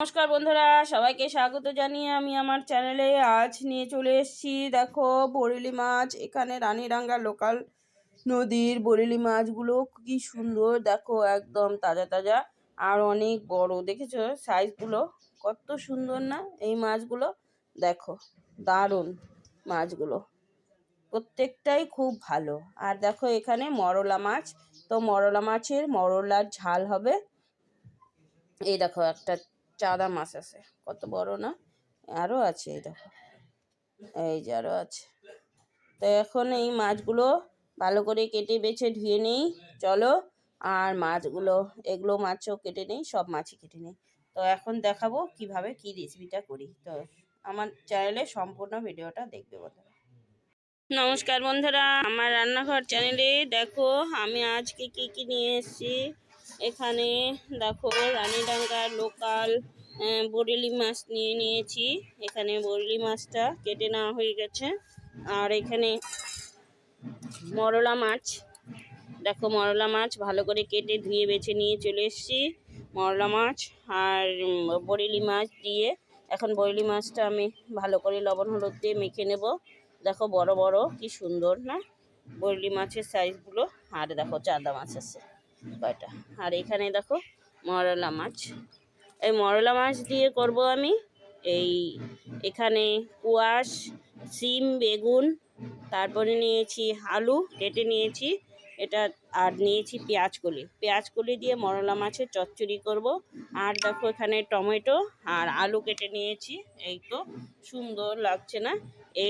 নমস্কার বন্ধুরা, সবাইকে স্বাগত জানিয়ে আমি আমার চ্যানেলে আজ নিয়ে চলে এসেছি। দেখো বরেলি মাছ, এখানে রানীরাঙ্গা লোকাল নদীর বরেলি মাছগুলো কি সুন্দর। দেখো, একদম তাজা তাজা আর অনেক বড়। দেখেছ? সাইজগুলো কত সুন্দর না? এই মাছগুলো দেখো, দারুণ মাছগুলো। প্রত্যেকটাই খুব ভালো। আর দেখো, এখানে মরলা মাছ। তো মরলা মাছের মরলার ঝাল হবে। এই দেখো, একটা চাঁদা মাছ আছে। কত বড় না? আরও আছে এই দেখো। এই যে আরও আছে। তো এখন এই মাছগুলো ভালো করে কেটে বেছে ধুয়ে নেই। চলো, আর মাছগুলো, এগুলো মাছও কেটে নেই, সব মাছই কেটে নেই। তো এখন দেখাবো কীভাবে কি রেসিপিটা করি। তো আমার চ্যানেলে সম্পূর্ণ ভিডিওটা দেখবে বন্ধুরা। নমস্কার বন্ধুরা, আমার রান্নাঘর চ্যানেলে দেখো আমি আজকে কি কি নিয়ে এসেছি। এখানে দেখো রানীডাঙ্গার লোকাল বরেলি মাছ নিয়ে নিয়েছি। এখানে বরেলি মাছটা কেটে নেওয়া হয়ে গেছে। আর এখানে মরলা মাছ। দেখো মরলা মাছ ভালো করে কেটে ধুয়ে বেছে নিয়ে চলে এসেছি মরলা মাছ আর বরেলি মাছ দিয়ে। এখন বরেলি মাছটা আমি ভালো করে লবণ হলুদ দিয়ে মেখে নেব। দেখো বড় বড় কি সুন্দর, না? বরেলি মাছের সাইজগুলো। আর দেখো চাঁদা মাছ আছে। কয়টা? আর এখানে দেখো মরলা মাছ। এই মরলা মাছ দিয়ে করব আমি। এই এখানে কুয়াশ, সিম, বেগুন, তারপরে নিয়েছি আলু কেটে নিয়েছি। এটা আর নিয়েছি পেঁয়াজ কলি পেঁয়াজ কলি দিয়ে মরলা মাছের চচ্চড়ি করব। আর দেখো এখানে টমেটো আর আলু কেটে নিয়েছি। এই তো সুন্দর লাগছে না?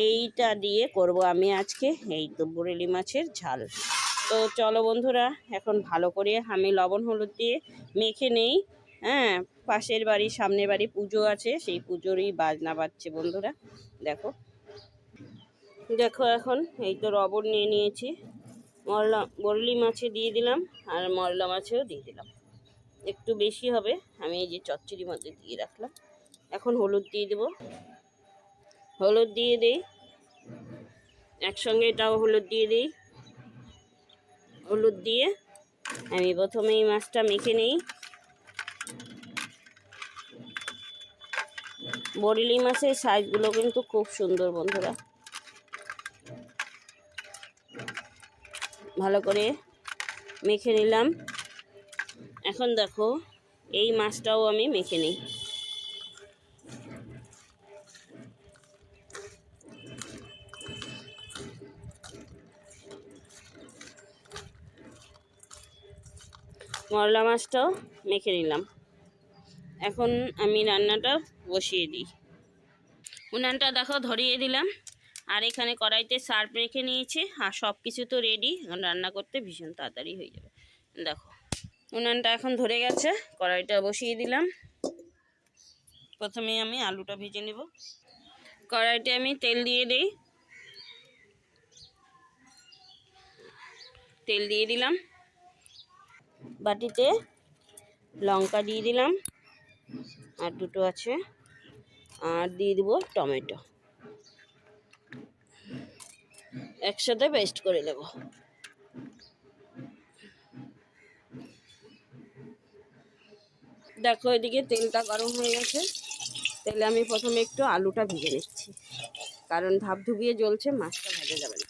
এইটা দিয়ে করব আমি আজকে। এই তো বরেলি মাছের ঝাল। তো চলো বন্ধুরা, এখন ভালো করে আমি লবণ হলুদ দিয়ে মেখে নেই। হ্যাঁ পাশের বাড়ি, সামনের বাড়ি পুজো আছে, সেই পুজোরই বাজনা বাজছে বন্ধুরা, দেখো। দেখো এখন, এই তো রবর নিয়ে নিয়েছি। মরলা, বরলি মাছে দিয়ে দিলাম, আর মরলা মাছেও দিয়ে দিলাম। একটু বেশি হবে, আমি এই যে চচ্চড়ির মধ্যে দিয়ে রাখলাম। এখন হলুদ দিয়ে দেবো। হলুদ দিয়ে দিই। একসঙ্গে এটাও হলুদ দিয়ে দিই। হলুদ দিয়ে আমি প্রথমে এই মাছটা মেখে নিই। বরেলি মাছের সাইজগুলো কিন্তু খুব সুন্দর, বন্ধুরা। ভালো করে মেখে নিলাম। এখন দেখো, এই মাছটাও আমি মেখে নিই। মরলা মাছটাও মেখে নিলাম। এখন আমি রান্নাটা বসিয়ে দিই। উনানটা দেখো ধরিয়ে দিলাম। আর এখানে কড়াইতে সার্ফ রেখে নিয়েছি। আর সব কিছু তো রেডি এখন রান্না করতে ভীষণ তাড়াতাড়ি হয়ে যাবে। দেখো, উনানটা এখন ধরে গেছে। কড়াইটা বসিয়ে দিলাম। প্রথমে আমি আলুটা ভেজে নেব। কড়াইতে আমি তেল দিয়ে দিই। তেল দিয়ে দিলাম। বাটিতে লঙ্কা দিয়ে দিলাম। আর দুটো আছে। আর দিয়ে দেবো টমেটো। একসাথে পেস্ট করে নেব। দেখো এদিকে তেলটা গরম হয়ে গেছে। তেলে আমি প্রথমে একটু আলুটা ভেজে নিচ্ছি। কারণ ধাপ ধুবিয়ে জ্বলছে, মাছটা ভাজা যাবে না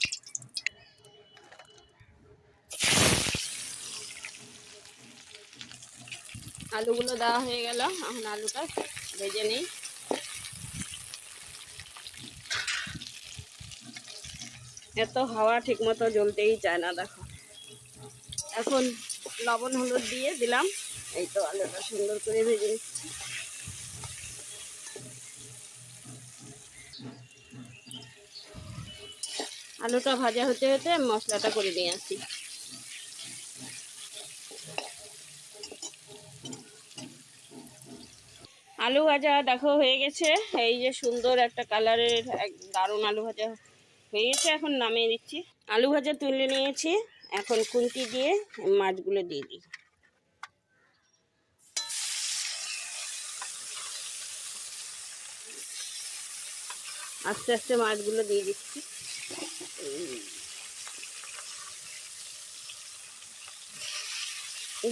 আলুগুলো দেওয়া হয়ে গেল। এখন আলুটা ভেজে নিই। এত হাওয়া ঠিক মতো জ্বলতেই চায় না, দেখো। এখন লবণ, হলুদ দিয়ে দিলাম। এই তো আলুটা সুন্দর করে ভেজে নিচ্ছি। আলুটা ভাজা হতে হতে মশলাটা করে নিয়ে আসি। আলু ভাজা দেখো হয়ে গেছে। এই যে সুন্দর একটা কালারের এক দারুণ আলু ভাজা হয়ে গেছে, এখন নামিয়ে দিচ্ছি আলু ভাজা তুলে নিয়েছি, এখন কুন্তি দিয়ে মাছগুলো দিয়ে দিই। আস্তে আস্তে মাছগুলো দিয়ে দিচ্ছি।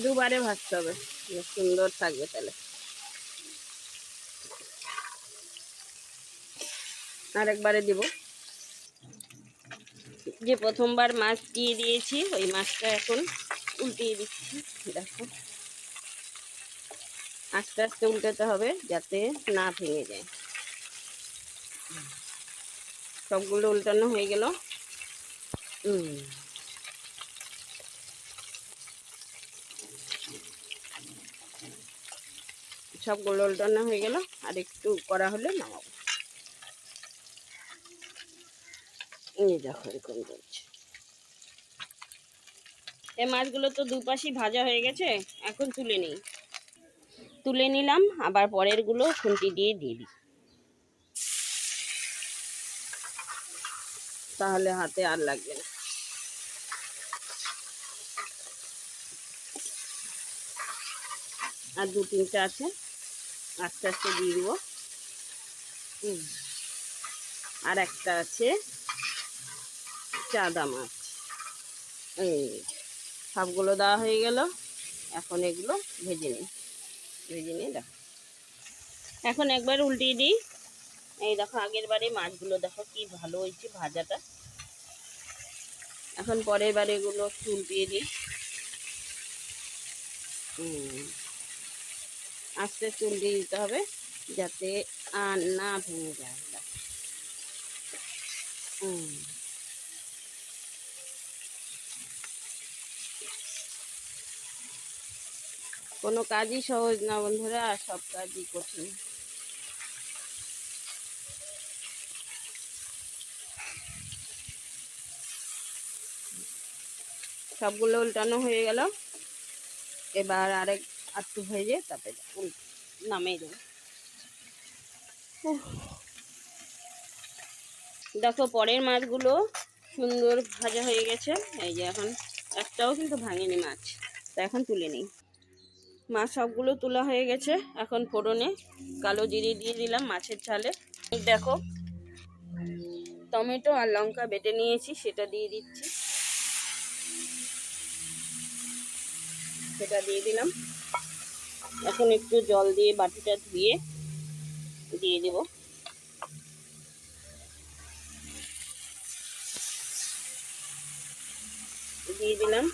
দুবারে ভাজতে হবে, সুন্দর থাকবে তাহলে। আর একবারে দেব। যে প্রথমবার মাছ দিয়ে দিয়েছি, ওই মাছটা এখন উল্টিয়ে দিচ্ছি, দেখো। আস্তে আস্তে উল্টাতে হবে যাতে না ভেঙে যায়। সবগুলো উল্টানো হয়ে গেল। সবগুলো উল্টানো হয়ে গেল, আর একটু করা হলে নামাবো। এই দেখো, এরকম করছে। এই মাছগুলো তো দুপাশই ভাজা হয়ে গেছে, এখন তুলে নিই। তুলে নিলাম, আবার পরেরগুলো খুন্তি দিয়ে দিয়ে দিই। তাহলে হাতে আর লাগবে না। আর দু তিনটা আছে, আস্তে আস্তে দিয়ে দিব। আর একটা আছে চাদা মাছ। এই সবগুলো দেওয়া হয়ে গেল। এখন এগুলো ভেজে নিই। ভেজে নিয়ে দেখো। এখন একবার উল্টিয়ে দিই। এই দেখো, আগের বারে মাছগুলো দেখো কি ভালো হয়েছে ভাজাটা। এখন পরের বারে এগুলো একটু উল্টিয়ে দিই। আস্তে আস্তে উল্টিয়ে দিতে হবে যাতে আর না ভেঙে যায়। হুম। কোনো কাজই সহজ না বন্ধুরা, সব কাজই কঠিন। সবগুলো উল্টানো হয়ে গেল। এবার আরেক আটটু ভেজে তারপরে নামিয়ে দেবো। দেখো পরের মাছগুলো সুন্দর ভাজা হয়ে গেছে। এই যে এখন একটাও কিন্তু ভাঙেনি মাছ। তা এখন তুলে নিই। মাছ সবগুলো তোলা হয়ে গেছে। এখন ফোড়নে কালো জিরে দিয়ে দিলাম মাছের ঝালে। দেখো, টমেটো আর লঙ্কা বেটে নিয়েছি, সেটা দিয়ে দিচ্ছি। সেটা দিয়ে দিলাম। এখন একটু জল দিয়ে বাটিটা ধুয়ে দিয়ে দেব। দিয়ে দিলাম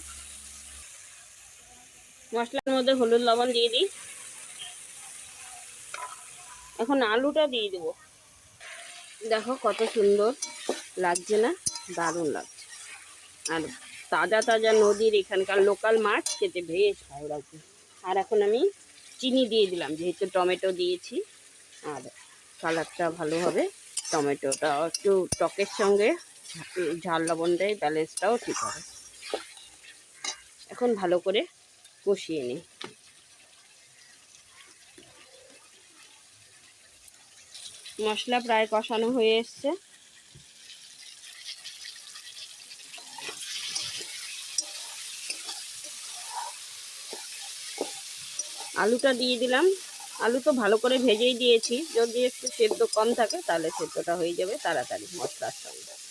মশলার মধ্যে হলুদ লবণ দিয়ে দিই। এখন আলুটা দিয়ে দেবো। দেখো কত সুন্দর লাগছে না? দারুণ লাগছে। আর তাজা তাজা নদীর এখানকার লোকাল মাছ খেতে বেশ ভালো লাগছে। আর এখন আমি চিনি দিয়ে দিলাম, যেহেতু টমেটো দিয়েছি। আর কালারটা ভালো হবে, টমেটোটা একটু টকের সঙ্গে ঝাল লবণ দেয়, ব্যালেন্সটাও ঠিক হবে। এখন ভালো করে কষিয়ে নিই। মশলা প্রায় কষানো হয়ে এসছে। আলুটা দিয়ে দিলাম। আলু তো ভালো করে ভেজেই দিয়েছি। যদি একটু সেদ্ধ কম থাকে তাহলে সেদ্ধটা হয়ে যাবে তাড়াতাড়ি মশলার সঙ্গে।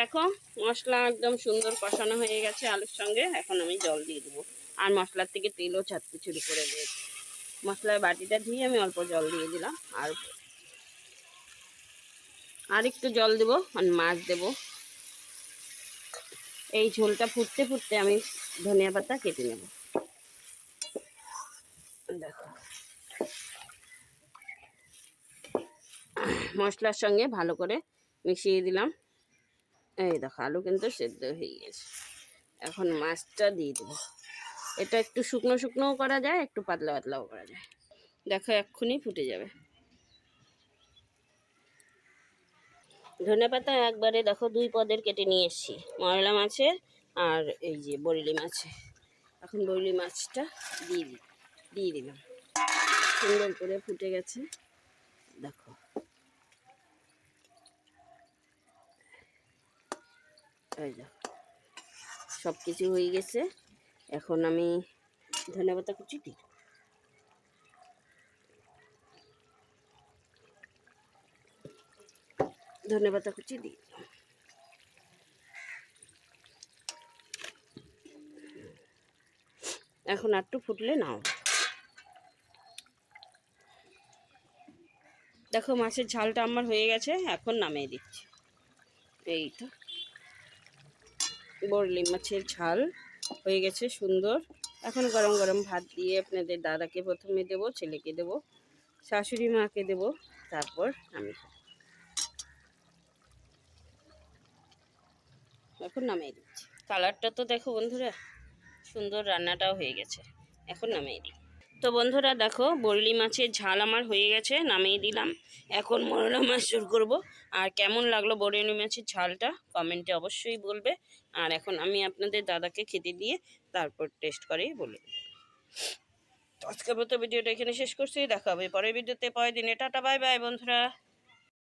দেখো, মশলা একদম সুন্দর কষানো হয়ে গেছে আলুর সঙ্গে। এখন আমি জল দিয়ে দেবো। আর মশলার থেকে তেলও ছাড়তে শুরু করে দিয়েছি। মশলার বাটিটা দিয়ে আমি অল্প জল দিয়ে দিলাম। আর আর একটু জল দেবো, আর মাছ দেবো। এই ঝোলটা ফুটতে ফুটতে আমি ধনিয়া পাতা কেটে নেব। দেখো। মশলার সঙ্গে ভালো করে মিশিয়ে দিলাম। এই দেখো, আলু কিন্তু সেদ্ধ হয়ে গেছে। এখন মাছটা দিয়ে দেবো। এটা একটু শুকনো শুকনোও করা যায়, একটু পাতলা পাতলাও করা যায়। দেখো, এক্ষুনি ফুটে যাবে। ধনে পাতা একবারে দেখো, দুই পদের কেটে নিয়ে এসেছি। ময়লা মাছের আর এই যে বরলি মাছের। এখন বরলি মাছটা দিয়ে দিই দিয়ে দিলাম। সুন্দর করে ফুটে গেছে। দেখো সব কিছু হয়ে গেছে। এখন আমি ধনেপাতা কুচি দিই। ধনেপাতা কুচি দিই। এখন একটু ফুটলে নাও। দেখো মাছের ঝালটা আমার হয়ে গেছে, এখন নামিয়ে দিচ্ছি। এই তো। বরলি মাছের ঝাল হয়ে গেছে সুন্দর। এখন গরম গরম ভাত দিয়ে আপনাদের দাদাকে প্রথমে দেব, ছেলেকে দেব, শাশুড়ি মাকে দেব, তারপর আমি। এখন নামিয়ে দিচ্ছি। কালারটা তো দেখো বন্ধুরা, সুন্দর রান্নাটাও হয়ে গেছে। এখন নামিয়ে দিই। তো বন্ধুরা দেখো, বরলি মাছের ঝাল আমার হয়ে গেছে, নামিয়ে দিলাম। এখন মরলা মাছ শুরু করব। আর কেমন লাগল বরলি মাছের ঝালটা, কমেন্টে অবশ্যই বলবে। আর এখন আমি আপনাদের দাদাকে খেতে দিয়ে তারপর টেস্ট করেই বলে আজকের মতো ভিডিওটা এখানে শেষ করছি। দেখা হবে পরের ভিডিওতে। পরের দিনে। টাটা, বাই বাই, বন্ধুরা।